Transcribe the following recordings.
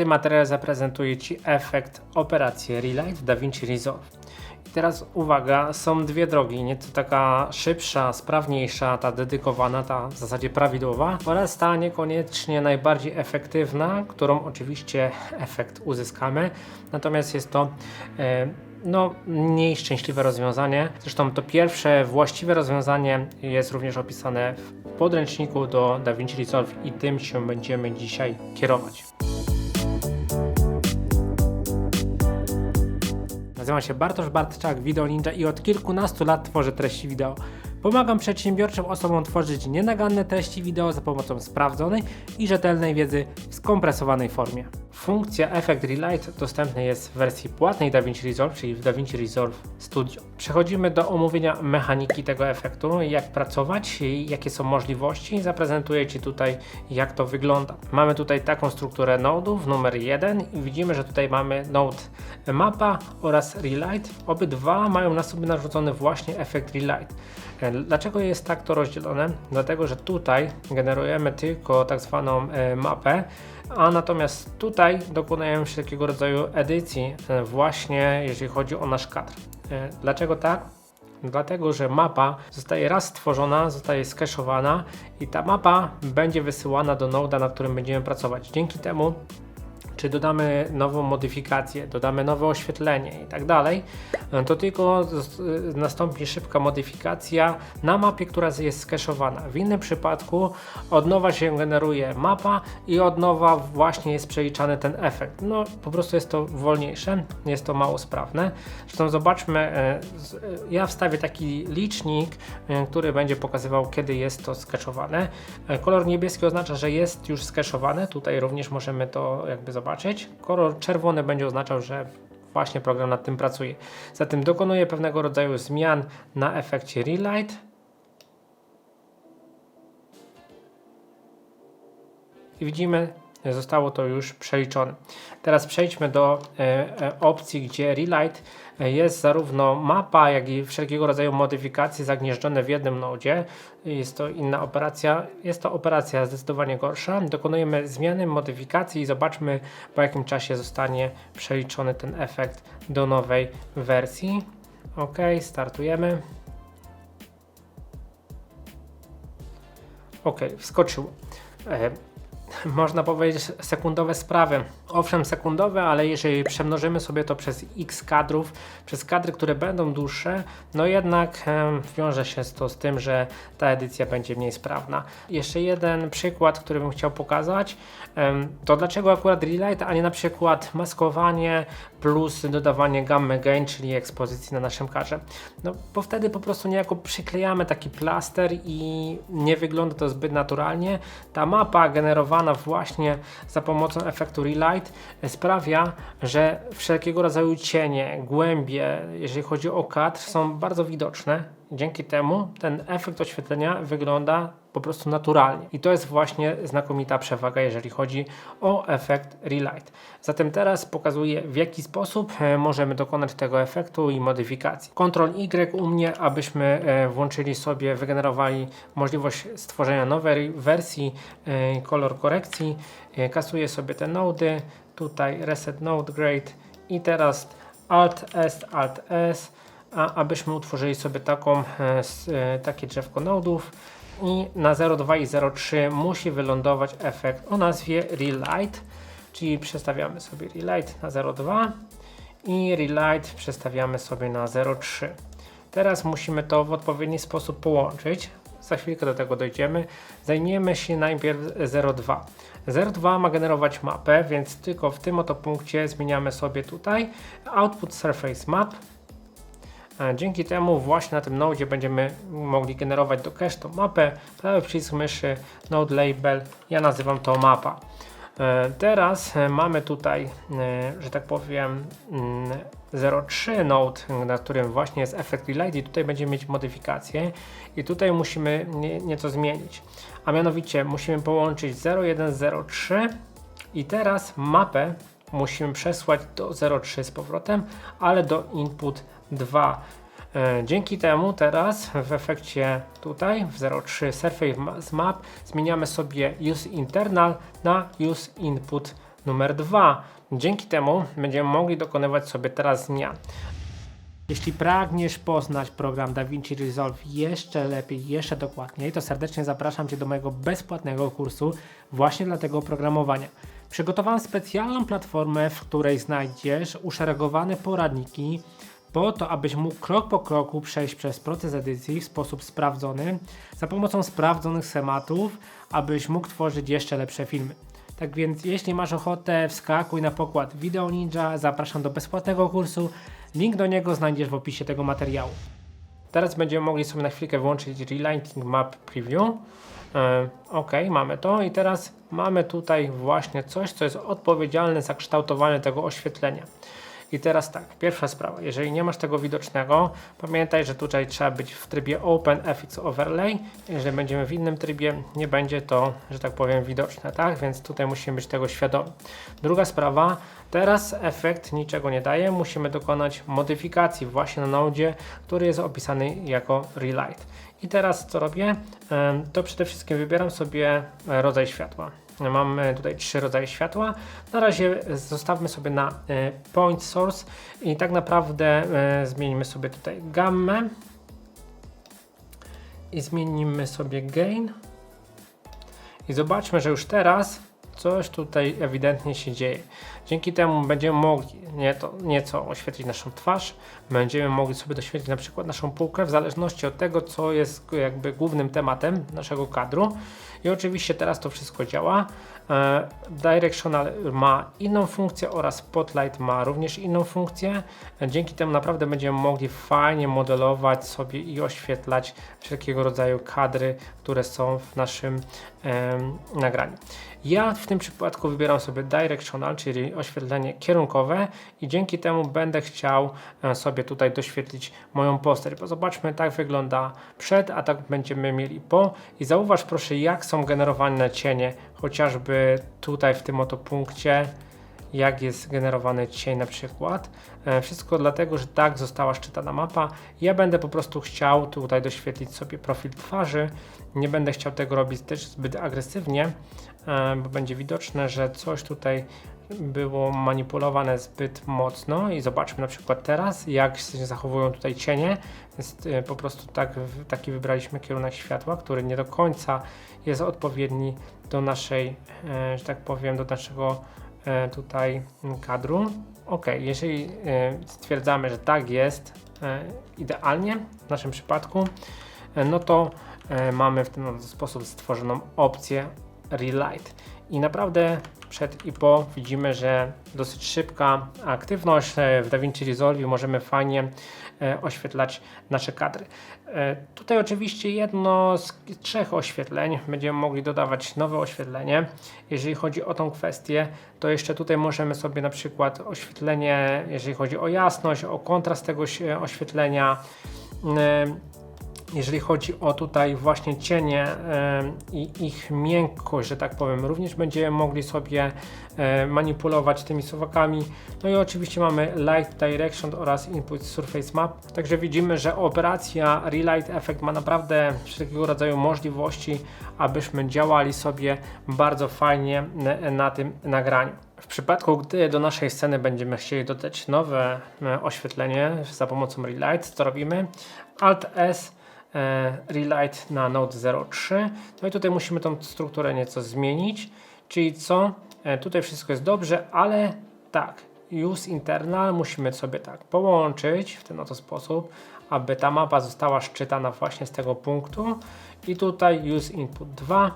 tym materiale zaprezentuję Ci efekt operacji Relight w DaVinci Resolve. I teraz uwaga, są dwie drogi, nieco taka szybsza, sprawniejsza, ta dedykowana, ta w zasadzie prawidłowa oraz ta niekoniecznie najbardziej efektywna, którą oczywiście efekt uzyskamy, natomiast jest to e, no, mniej szczęśliwe rozwiązanie. Zresztą to pierwsze właściwe rozwiązanie jest również opisane w podręczniku do DaVinci Resolve i tym się będziemy dzisiaj kierować. Nazywam się Bartosz Bartczak, Video Ninja i od kilkunastu lat tworzę treści wideo. Pomagam przedsiębiorczym osobom tworzyć nienaganne treści wideo za pomocą sprawdzonej i rzetelnej wiedzy w skompresowanej formie. Funkcja Effect Relight dostępna jest w wersji płatnej DaVinci Resolve, czyli w DaVinci Resolve Studio. Przechodzimy do omówienia mechaniki tego efektu, jak pracować, jakie są możliwości. Zaprezentuję Ci tutaj, jak to wygląda. Mamy tutaj taką strukturę nodów, numer 1 i widzimy, że tutaj mamy node mapa oraz Relight. Obydwa mają na sobie narzucony właśnie efekt Relight. Dlaczego jest tak to rozdzielone? Dlatego, że tutaj generujemy tylko tak zwaną e, mapę, a natomiast tutaj dokonujemy wszelkiego rodzaju edycji e, właśnie jeżeli chodzi o nasz kadr. E, dlaczego tak? Dlatego, że mapa zostaje raz stworzona, zostaje skeszowana i ta mapa będzie wysyłana do noda, na którym będziemy pracować. Dzięki temu czy dodamy nową modyfikację, dodamy nowe oświetlenie i tak dalej, to tylko nastąpi szybka modyfikacja na mapie, która jest skeszowana. W innym przypadku od nowa się generuje mapa i od nowa właśnie jest przeliczany ten efekt. No po prostu jest to wolniejsze, jest to mało sprawne. Zresztą zobaczmy, e, e, ja wstawię taki licznik, e, który będzie pokazywał kiedy jest to skeszowane. Kolor niebieski oznacza, że jest już skeszowane, tutaj również możemy to jakby zobaczyć zobaczyć. Kolor czerwony będzie oznaczał, że właśnie program nad tym pracuje. Zatem dokonuje pewnego rodzaju zmian na efekcie Relight. I widzimy, zostało to już przeliczone. Teraz przejdźmy do e, e, opcji, gdzie Relight e, jest zarówno mapa, jak i wszelkiego rodzaju modyfikacje zagnieżdżone w jednym nodzie. Jest to inna operacja. Jest to operacja zdecydowanie gorsza. Dokonujemy zmiany, modyfikacji i zobaczmy po jakim czasie zostanie przeliczony ten efekt do nowej wersji. OK, startujemy. OK, wskoczył można powiedzieć, sekundowe sprawy. Owszem, sekundowe, ale jeżeli przemnożymy sobie to przez x kadrów, przez kadry, które będą dłuższe, no jednak wiąże się to z tym, że ta edycja będzie mniej sprawna. Jeszcze jeden przykład, który bym chciał pokazać, to dlaczego akurat Relight, a nie na przykład maskowanie plus dodawanie gamma gain, czyli ekspozycji na naszym kadrze. No bo wtedy po prostu niejako przyklejamy taki plaster i nie wygląda to zbyt naturalnie. Ta mapa generowana właśnie za pomocą efektu Relight sprawia, że wszelkiego rodzaju cienie, głębie, jeżeli chodzi o kadr, są bardzo widoczne. Dzięki temu ten efekt oświetlenia wygląda po prostu naturalnie. I to jest właśnie znakomita przewaga, jeżeli chodzi o efekt Relight. Zatem teraz pokazuję w jaki sposób e, możemy dokonać tego efektu i modyfikacji. Ctrl Y u mnie, abyśmy e, włączyli sobie, wygenerowali możliwość stworzenia nowej wersji e, kolor korekcji. Kasuję sobie te nody, tutaj Reset Node Grade i teraz Alt S, Alt S, a abyśmy utworzyli sobie taką, takie drzewko nodów i na 0,2 i 0,3 musi wylądować efekt o nazwie Relight, czyli przestawiamy sobie Relight na 0,2 i Relight przestawiamy sobie na 0,3. Teraz musimy to w odpowiedni sposób połączyć. Za chwilkę do tego dojdziemy. Zajmiemy się najpierw 0,2. 0,2 ma generować mapę, więc tylko w tym oto punkcie zmieniamy sobie tutaj Output Surface Map Dzięki temu właśnie na tym nodzie będziemy mogli generować do cache tą mapę. Prawy przycisk myszy, node label, ja nazywam to mapa. E, teraz e, mamy tutaj, e, że tak powiem, 03 mm, node, na którym właśnie jest efekt relight i tutaj będziemy mieć modyfikację i tutaj musimy nieco zmienić. A mianowicie musimy połączyć 0103 i teraz mapę musimy przesłać do 03 z powrotem, ale do input 2. E, dzięki temu teraz w efekcie tutaj w 03 Surface Map zmieniamy sobie use internal na use input numer dwa. Dzięki temu będziemy mogli dokonywać sobie teraz zmian. Jeśli pragniesz poznać program DaVinci Resolve jeszcze lepiej, jeszcze dokładniej, to serdecznie zapraszam Cię do mojego bezpłatnego kursu właśnie dla tego oprogramowania. Przygotowałem specjalną platformę, w której znajdziesz uszeregowane poradniki po to, abyś mógł krok po kroku przejść przez proces edycji w sposób sprawdzony, za pomocą sprawdzonych schematów, abyś mógł tworzyć jeszcze lepsze filmy. Tak więc jeśli masz ochotę, wskakuj na pokład Video Ninja, zapraszam do bezpłatnego kursu. Link do niego znajdziesz w opisie tego materiału. Teraz będziemy mogli sobie na chwilkę włączyć Relighting Map Preview. E, ok, mamy to i teraz mamy tutaj właśnie coś, co jest odpowiedzialne za kształtowanie tego oświetlenia. I teraz tak, pierwsza sprawa, jeżeli nie masz tego widocznego, pamiętaj, że tutaj trzeba być w trybie OpenFX Overlay. Jeżeli będziemy w innym trybie, nie będzie to, że tak powiem, widoczne, tak? Więc tutaj musimy być tego świadomi. Druga sprawa, teraz efekt niczego nie daje, musimy dokonać modyfikacji właśnie na Node, który jest opisany jako Relight. I teraz co robię? To przede wszystkim wybieram sobie rodzaj światła. Mamy tutaj trzy rodzaje światła. Na razie zostawmy sobie na e, point source i tak naprawdę e, zmienimy sobie tutaj gammę i zmienimy sobie gain i zobaczmy, że już teraz coś tutaj ewidentnie się dzieje. Dzięki temu będziemy mogli nie to, nieco oświetlić naszą twarz, będziemy mogli sobie doświetlić na przykład naszą półkę w zależności od tego, co jest jakby głównym tematem naszego kadru. I oczywiście teraz to wszystko działa. E, Directional ma inną funkcję oraz Spotlight ma również inną funkcję. Dzięki temu naprawdę będziemy mogli fajnie modelować sobie i oświetlać wszelkiego rodzaju kadry, które są w naszym nagraniu. Ja w tym przypadku wybieram sobie Directional, czyli oświetlenie kierunkowe i dzięki temu będę chciał e, sobie tutaj doświetlić moją postać. Bo zobaczmy, tak wygląda przed, a tak będziemy mieli po. I zauważ proszę, jak są generowane cienie, chociażby tutaj w tym oto punkcie jak jest generowany cień na przykład. E, wszystko dlatego, że tak została szczytana mapa. Ja będę po prostu chciał tutaj doświetlić sobie profil twarzy. Nie będę chciał tego robić też zbyt agresywnie, e, bo będzie widoczne, że coś tutaj było manipulowane zbyt mocno i zobaczmy na przykład teraz, jak się zachowują tutaj cienie. Więc e, po prostu tak, taki wybraliśmy kierunek światła, który nie do końca jest odpowiedni do naszej, że tak powiem, do naszego tutaj kadru. Ok, jeżeli e, stwierdzamy, że tak jest e, idealnie w naszym przypadku, no to mamy w ten sposób stworzoną opcję Relight. I naprawdę przed i po widzimy, że dosyć szybka aktywność w DaVinci Resolve możemy fajnie oświetlać nasze kadry. Tutaj oczywiście jedno z trzech oświetleń będziemy mogli dodawać nowe oświetlenie. Jeżeli chodzi o tą kwestię, to jeszcze tutaj możemy sobie na przykład oświetlenie, jeżeli chodzi o jasność, o kontrast tego oświetlenia, jeżeli chodzi o tutaj właśnie cienie i ich miękkość, że tak powiem, również będziemy mogli sobie manipulować tymi suwakami. No i oczywiście mamy Light Direction oraz Input Surface Map. Także widzimy, że operacja Relight Effect ma naprawdę wszelkiego rodzaju możliwości, abyśmy działali sobie bardzo fajnie na tym nagraniu. W przypadku, gdy do naszej sceny będziemy chcieli dodać nowe oświetlenie za pomocą Relight, to robimy Alt S relight na Node 03. No i tutaj musimy tą strukturę nieco zmienić, czyli co? E, tutaj wszystko jest dobrze, ale tak, use internal musimy sobie tak połączyć w ten oto sposób, aby ta mapa została szczytana właśnie z tego punktu i tutaj use input 2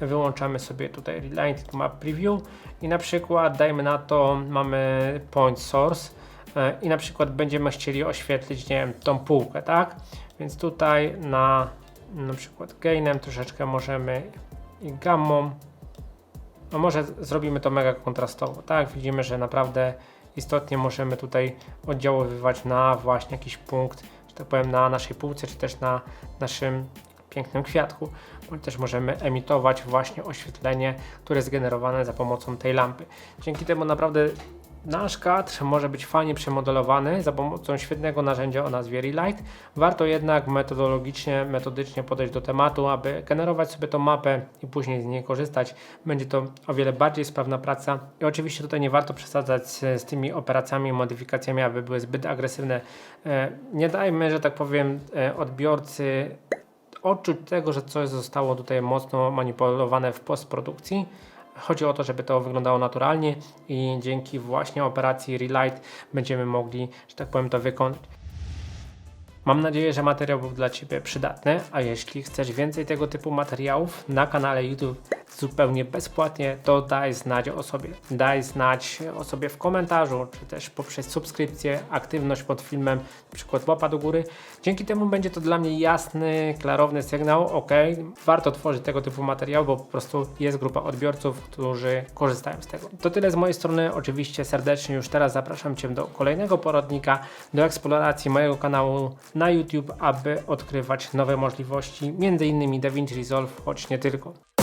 wyłączamy sobie tutaj relight map preview i na przykład dajmy na to mamy point source e, i na przykład będziemy chcieli oświetlić nie wiem, tą półkę, tak? Więc tutaj na na przykład gainem troszeczkę możemy i gammą. No może zrobimy to mega kontrastowo, tak? Widzimy, że naprawdę istotnie możemy tutaj oddziaływać na właśnie jakiś punkt, że tak powiem, na naszej półce, czy też na naszym pięknym kwiatku, bądź też możemy emitować właśnie oświetlenie, które jest generowane za pomocą tej lampy. Dzięki temu naprawdę Nasz kadr może być fajnie przemodelowany za pomocą świetnego narzędzia o nazwie Relight. Warto jednak metodologicznie, metodycznie podejść do tematu, aby generować sobie tą mapę i później z niej korzystać. Będzie to o wiele bardziej sprawna praca. I oczywiście tutaj nie warto przesadzać z, z tymi operacjami, modyfikacjami, aby były zbyt agresywne. E, Nie dajmy, że tak powiem, e, odbiorcy odczuć tego, że coś zostało tutaj mocno manipulowane w postprodukcji. Chodzi o to, żeby to wyglądało naturalnie i dzięki właśnie operacji Relight będziemy mogli, że tak powiem, to wykonać. Mam nadzieję, że materiał był dla Ciebie przydatny, a jeśli chcesz więcej tego typu materiałów na kanale YouTube zupełnie bezpłatnie, to daj znać o sobie. Daj znać o sobie w komentarzu, czy też poprzez subskrypcję, aktywność pod filmem, na przykład łapa do góry. Dzięki temu będzie to dla mnie jasny, klarowny sygnał, ok, warto tworzyć tego typu materiał, bo po prostu jest grupa odbiorców, którzy korzystają z tego. To tyle z mojej strony, oczywiście serdecznie już teraz zapraszam Cię do kolejnego poradnika, do eksploracji mojego kanału na YouTube, aby odkrywać nowe możliwości, innymi DaVinci Resolve, choć nie tylko.